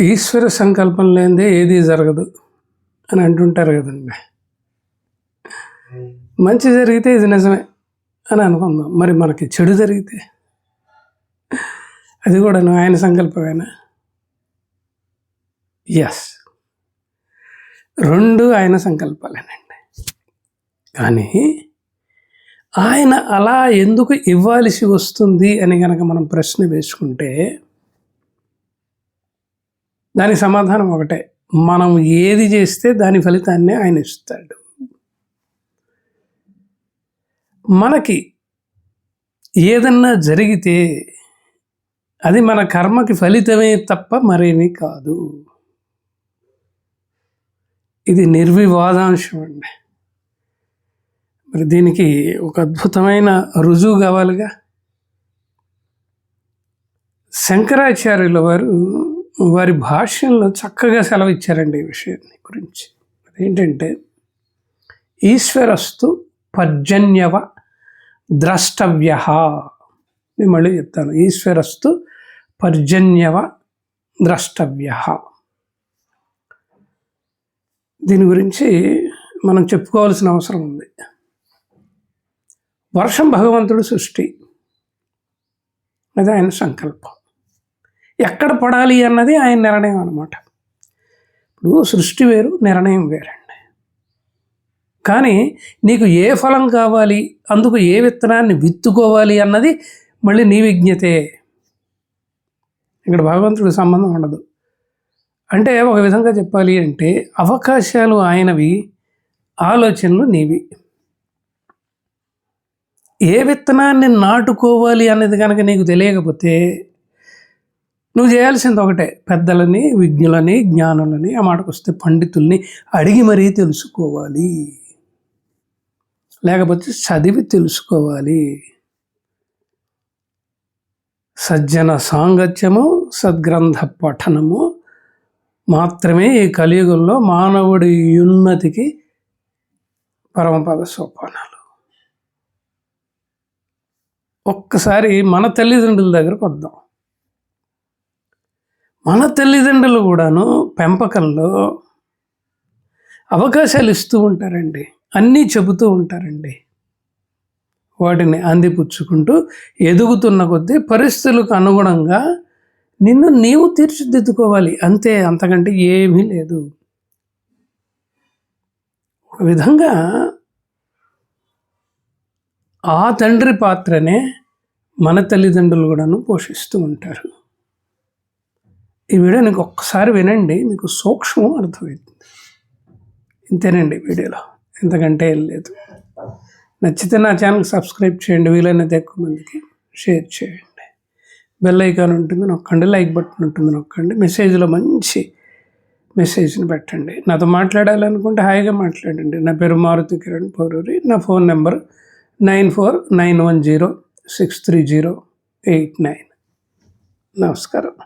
ఈశ్వర సంకల్పం లేనిదే ఏది జరగదు అని అంటుంటారు కదండి. మంచి జరిగితే ఇది నిజమే అని అనుకుందాం. మరి మనకి చెడు జరిగితే? అది కూడా ఆయన సంకల్పమేనా? ఎస్ రెండు ఆయన సంకల్పాలేనండి. కానీ ఆయన అలా ఎందుకు ఇవ్వాల్సి వస్తుంది అని కనుక మనం ప్రశ్న వేసుకుంటే దానికి సమాధానం ఒకటే. మనం ఏది చేస్తే దాని ఫలితాన్ని ఆయన ఇస్తాడు. మనకి ఏదన్నా జరిగితే అది మన కర్మకి ఫలితమే తప్ప మరేమీ కాదు. ఇది నిర్వివాదాంశం అండి. మరి దీనికి ఒక అద్భుతమైన రుజువు కావాలిగా. శంకరాచార్యుల వారు వారి భాష్యంలో చక్కగా సెలవు ఇచ్చారండి ఈ విషయాన్ని గురించి. అదేంటంటే ఈశ్వరస్తు పర్జన్యవ ద్రష్టవ్య నేను మళ్ళీ చెప్తాను. ఈశ్వరస్తు పర్జన్యవ ద్రష్టవ్య దీని గురించి మనం చెప్పుకోవాల్సిన అవసరం ఉంది. వర్షం భగవంతుడు సృష్టి. అది ఆయన సంకల్పం. ఎక్కడ పడాలి అన్నది ఆయన నిర్ణయం అనమాట ఇప్పుడు సృష్టి వేరు నిర్ణయం వేరండి. కానీ నీకు ఏ ఫలం కావాలి అందుకు ఏ విత్తనాన్ని విత్తుకోవాలి అన్నది మళ్ళీ నీ విజ్ఞతే. ఇక్కడ భగవంతుడి సంబంధం ఉండదు. అంటే ఒక విధంగా చెప్పాలి అంటే అవకాశాలు ఆయనవి ఆలోచనలు నీవి. ఏ విత్తనాన్ని నాటుకోవాలి అనేది కనుక నీకు తెలియకపోతే నువ్వు చేయాల్సింది ఒకటే పెద్దలని విజ్ఞులని జ్ఞానులని ఆ మాటకు వస్తే పండితుల్ని అడిగి మరీ తెలుసుకోవాలి. లేకపోతే చదివి తెలుసుకోవాలి. సజ్జన సాంగత్యము సద్గ్రంథ పఠనము మాత్రమే ఈ కలియుగంలో మానవుడి ఉన్నతికి పరమపద సోపానాలు. ఒక్కసారి మన తల్లిదండ్రుల దగ్గరకు వద్దాం. మన తల్లిదండ్రులు కూడాను పెంపకంలో అవకాశాలు ఇస్తూ ఉంటారండి. అన్నీ చెబుతూ ఉంటారండి. వాటిని అందిపుచ్చుకుంటూ ఎదుగుతున్న కొద్దీ పరిస్థితులకు అనుగుణంగా నిన్ను నీవు తీర్చిదిద్దుకోవాలి. అంతే అంతకంటే ఏమీ లేదు. ఒక విధంగా ఆ తండ్రి పాత్రనే మన తల్లిదండ్రులు కూడాను పోషిస్తూ ఉంటారు. ఈ వీడియో నీకు ఒక్కసారి వినండి మీకు సూక్ష్మం అర్థమవుతుంది. ఇంతేనండి వీడియోలో. ఎంతకంటే ఏం లేదు. నచ్చితే నా ఛానల్ సబ్స్క్రైబ్ చేయండి వీలైనంత ఎక్కువ మందికి షేర్ చేయండి. బెల్ ఐకాన్ ఉంటుంది నొక్కండి లైక్ బటన్ ఉంటుంది నొక్కండి. మెసేజ్లో మంచి మెసేజ్ని పెట్టండి. నాతో మాట్లాడాలనుకుంటే హాయిగా మాట్లాడండి. నా పేరు మారుతి కిరణ్ పౌరూరి. నా phone number nine four nine one zero six three zero eight nine. నమస్కారం.